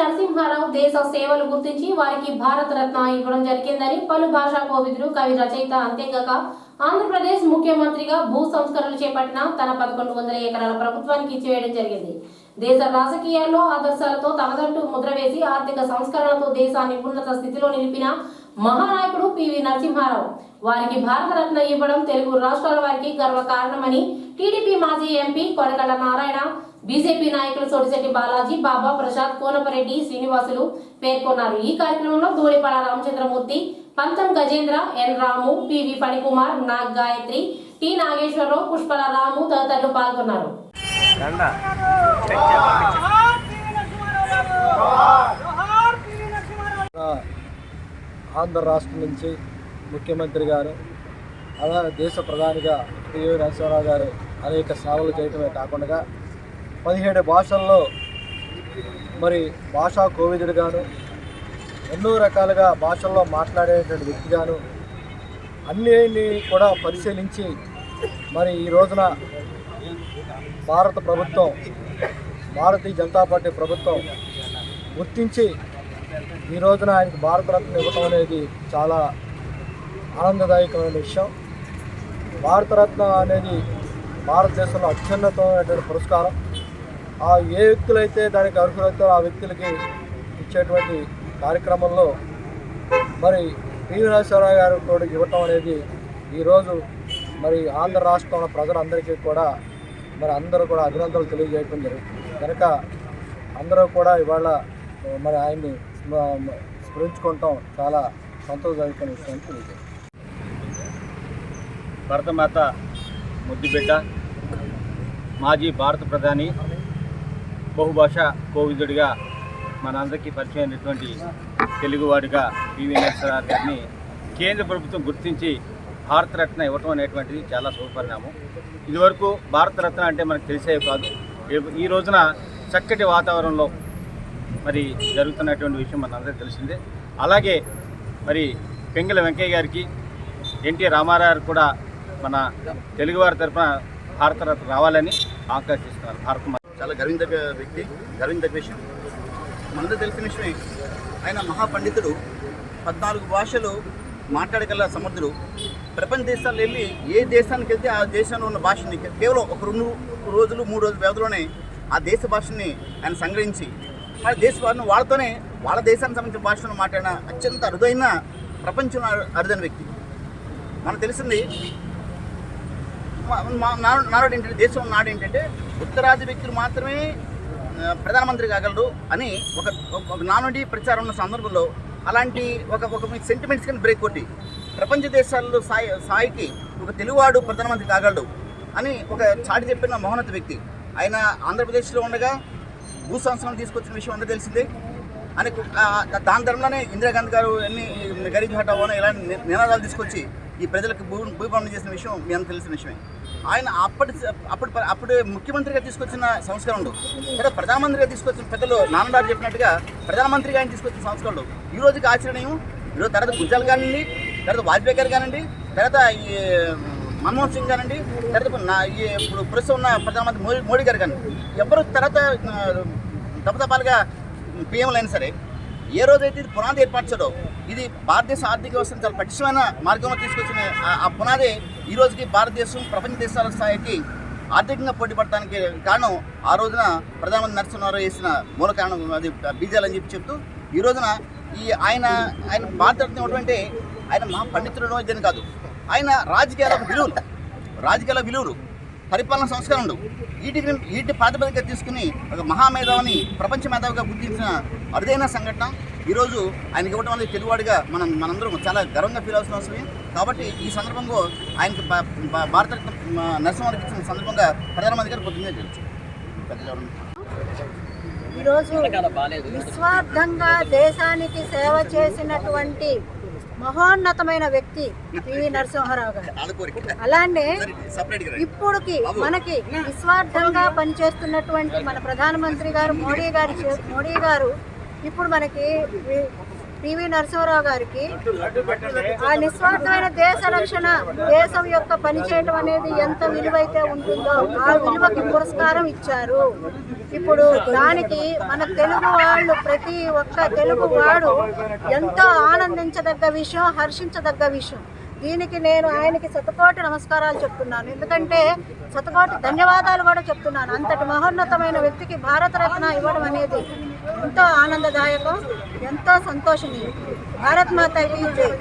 నరసింహారావు దేశ సేవలు గుర్తించి వారికి భారత రత్న ఇవ్వడం జరిగిందని పలు భాషా కోవిదులు కవి రచయిత అంతేగాక ఆంధ్రప్రదేశ్ ముఖ్యమంత్రిగా భూ సంస్కరణలు చేపట్టిన తన పదకొండు వందల ఎకరాల ప్రభుత్వానికి ఇచ్చివేయడం జరిగింది. దేశ రాజకీయాల్లో ఆదర్శాలతో తనదంటూ ముద్ర వేసి ఆర్థిక సంస్కరణలతో దేశాన్ని ఉన్నత స్థితిలో నిలిపిన మహానాయకుడు పివి నరసింహారావు. వారికి భారతరత్న ఇవ్వడం తెలుగు రాష్ట్రాల వారికి గర్వ కారణమని టీడీపీ మాజీ ఎంపీ కొడకళ్ళ నారాయణ బీజేపీ నాయకులు సోడిశెట్టి బాలాజీ బాబా ప్రసాద్ కోనపరెడ్డి శ్రీనివాసులు పేర్కొన్నారు. ఈ కార్యక్రమంలో Dhulipada Ramachandramurthy Pantham Gajendra N Ramu P V Phanikumar Nag Gayatri T Nageswararao Pushpala Ramu తదితరులు పాల్గొన్నారు. ఆంధ్ర రాష్ట్రం నుంచి ముఖ్యమంత్రి గారు అలాగే దేశ ప్రధానిగా పివి నరసింహారావు గారు అనేక సేవలు చేయటమే కాకుండా పదిహేడు భాషల్లో మరి భాషా కోవిదుడుగాను ఎన్నో రకాలుగా భాషల్లో మాట్లాడేటువంటి వ్యక్తిగాను అన్నిటిని కూడా పరిశీలించి మరి ఈ రోజున భారత ప్రభుత్వం భారతీయ జనతా పార్టీ ప్రభుత్వం గుర్తించి ఈ రోజున ఆయనకు భారతరత్న ఇవ్వటం అనేది చాలా ఆనందదాయకమైన విషయం. భారతరత్న అనేది భారతదేశంలో అత్యున్నతమైనటువంటి పురస్కారం. ఆ ఏ వ్యక్తులైతే దానికి అర్హులవుతారో ఆ వ్యక్తులకి ఇచ్చేటువంటి కార్యక్రమంలో మరి పివి గారు కూడా ఇవ్వటం అనేది ఈరోజు మరి ఆంధ్ర రాష్ట్రంలో ప్రజలందరికీ కూడా మరి అందరూ కూడా అభినందనలు తెలియజేయటం జరుగుతుంది. కనుక అందరూ కూడా ఇవాళ మరి ఆయన్ని స్మరించుకుంటాం. చాలా సంతోషదాయకమైన విషయం తెలియజేస్తుంది భరతమాత ముద్దుబిడ్డ మాజీ భారత ప్రధాని బహుభాష కోవిదుడిగా మనందరికీ పరిచయమైనటువంటి తెలుగువాడిగా పివి నరసరావు గారిని కేంద్ర ప్రభుత్వం గుర్తించి భారతరత్న ఇవ్వటం అనేటువంటిది చాలా శుభపరిణామం. ఇదివరకు భారతరత్న అంటే మనకు తెలిసేవి కాదు. ఈ- ఈ రోజున చక్కటి వాతావరణంలో మరి జరుగుతున్నటువంటి విషయం మనందరికీ తెలిసిందే. అలాగే మరి పెంగళ వెంకయ్య గారికి ఎన్టీ రామారావు కూడా మన తెలుగువారి తరఫున భారతరత్న రావాలని ఆకర్షిస్తున్నారు భారత చాలా గర్వించదగ్గ వ్యక్తి గర్వించదగ్గ విషయం మనందరూ తెలిసిన విషయమే ఆయన మహాపండితుడు పద్నాలుగు భాషలు మాట్లాడగల సమర్థుడు. ప్రపంచ దేశాలు వెళ్ళి ఏ దేశానికి వెళ్తే ఆ దేశంలో ఉన్న భాషని కేవలం ఒక రెండు రోజులు మూడు రోజుల వ్యవధిలోనే ఆ దేశ భాషని ఆయన సంగ్రహించి వాళ్ళ దేశ భాషను వాళ్ళతోనే వాళ్ళ దేశానికి సంబంధించిన భాషను మాట్లాడిన అత్యంత అరుదైన ప్రపంచంలో అరుదైన వ్యక్తి. మనకు తెలిసింది మా- నాడు ఏంటంటే దేశం నాడు ఏంటంటే ఉత్తరాది వ్యక్తులు మాత్రమే ప్రధానమంత్రి కాగలరు అని ఒక ఒక నానుడి ప్రచారం ఉన్న సందర్భంలో అలాంటి ఒక ఒక సెంటిమెంట్స్ కానీ బ్రేక్ కొట్టి ప్రపంచ దేశాల్లో సాయి సాయికి ఒక తెలుగువాడు ప్రధానమంత్రి కాగలడు అని ఒక చాటి చెప్పిన మహోన్నత వ్యక్తి. ఆయన ఆంధ్రప్రదేశ్లో ఉండగా భూ సంస్కరణ తీసుకొచ్చిన విషయం అందరూ తెలిసిందే. అని దాని ధరంలోనే ఇందిరాగాంధీ గారు ఎన్ని గరీబ్ హటావో ఇలాంటి నినాదాలు తీసుకొచ్చి ఈ ప్రజలకు భూ భూపమనం చేసిన విషయం మీ అందరూ తెలిసిన విషయమే. ఆయన అప్పటి అప్పటి అప్పుడు ముఖ్యమంత్రిగా తీసుకొచ్చిన సంస్కరణలు లేదా ప్రధానమంత్రిగా తీసుకొచ్చిన పెద్దలు నాన్నగారు చెప్పినట్టుగా ప్రధానమంత్రిగా ఆయన తీసుకొచ్చిన సంస్కరణలు ఈ రోజుకి ఆచరణీయం ఈరోజు తర్వాత గుజ్జాల్ కానివ్వండి తర్వాత వాజ్పేయి గారు కానివ్వండి తర్వాత ఈ మన్మోహన్ సింగ్ గారండి తర్వాత నా ఈ ఇప్పుడు ప్రస్తుతం ఉన్న ప్రధానమంత్రి మోడీ మోడీ గారు కానివ్వండి. ఎవరు తర్వాత దపదపాలుగా పిఎంలు సరే ఏ రోజైతే ఇది పునాది ఏర్పరచడో ఇది భారతదేశ ఆర్థిక వ్యవస్థను చాలా పటిష్టమైన మార్గంలో తీసుకొచ్చిన ఆ- పునాదే ఈ రోజుకి భారతదేశం ప్రపంచ దేశాల స్థాయికి ఆర్థికంగా పోటీ పడటానికి కారణం ఆ రోజున ప్రధానమంత్రి నరసింహారావు చేసిన మూల కారణం అది బీజాలని చెప్పి చెప్తూ ఈ రోజున ఈ ఆయన ఆయన భారతరత్న ఇవ్వడం ఆయన మహా పండితుడు ఇదని కాదు ఆయన రాజకీయాల విలువలు రాజకీయాల విలువలు. పరిపాలన సంస్కరణలు వీటిని వీటి ప్రాతిపదిక తీసుకుని ఒక మహామేధావిని ప్రపంచ మేధావిగా గుర్తించిన అరుదైన సంఘటన. ఈరోజు ఆయనకి ఇవ్వడం అనేది తెలుగువాడిగా మనం మనందరం చాలా గర్వంగా ఫీల్ అవుతున్న అవసరమే కాబట్టి ఈ సందర్భంలో ఆయనకి భారత భా- భారతరత్న ఇచ్చిన సందర్భంగా ప్రధానమంత్రి గారు పొద్దున్నే తెలుసు ఈరోజు నిస్వార్థంగా దేశానికి సేవ చేసినటువంటి మహోన్నతమైన వ్యక్తి పివి నరసింహారావు గారు. అలానే ఇప్పుడుకి మనకి నిస్వార్థంగా పనిచేస్తున్నటువంటి మన ప్రధానమంత్రి గారు మోడీ గారు మోడీ గారు ఇప్పుడు మనకి పివి నరసింహరావు గారికి ఆ నిస్వార్థమైన దేశ రక్షణ దేశం యొక్క పని చేయడం అనేది ఎంత విలువైతే ఉంటుందో ఆ విలువకి పురస్కారం ఇచ్చారు. ఇప్పుడు దానికి మన తెలుగు వాళ్ళు ప్రతి ఒక్క తెలుగు వాడు ఎంతో ఆనందించదగ్గ విషయం హర్షించదగ్గ విషయం. దీనికి నేను ఆయనకి శతకోటి నమస్కారాలు చెప్తున్నాను. ఎందుకంటే శతకోటి ధన్యవాదాలు కూడా చెప్తున్నాను. అంతటి మహోన్నతమైన వ్యక్తికి భారతరత్న ఇవ్వడం అనేది ఎంతో ఆనందదాయకం ఎంతో సంతోషనీయం భారత్ మాత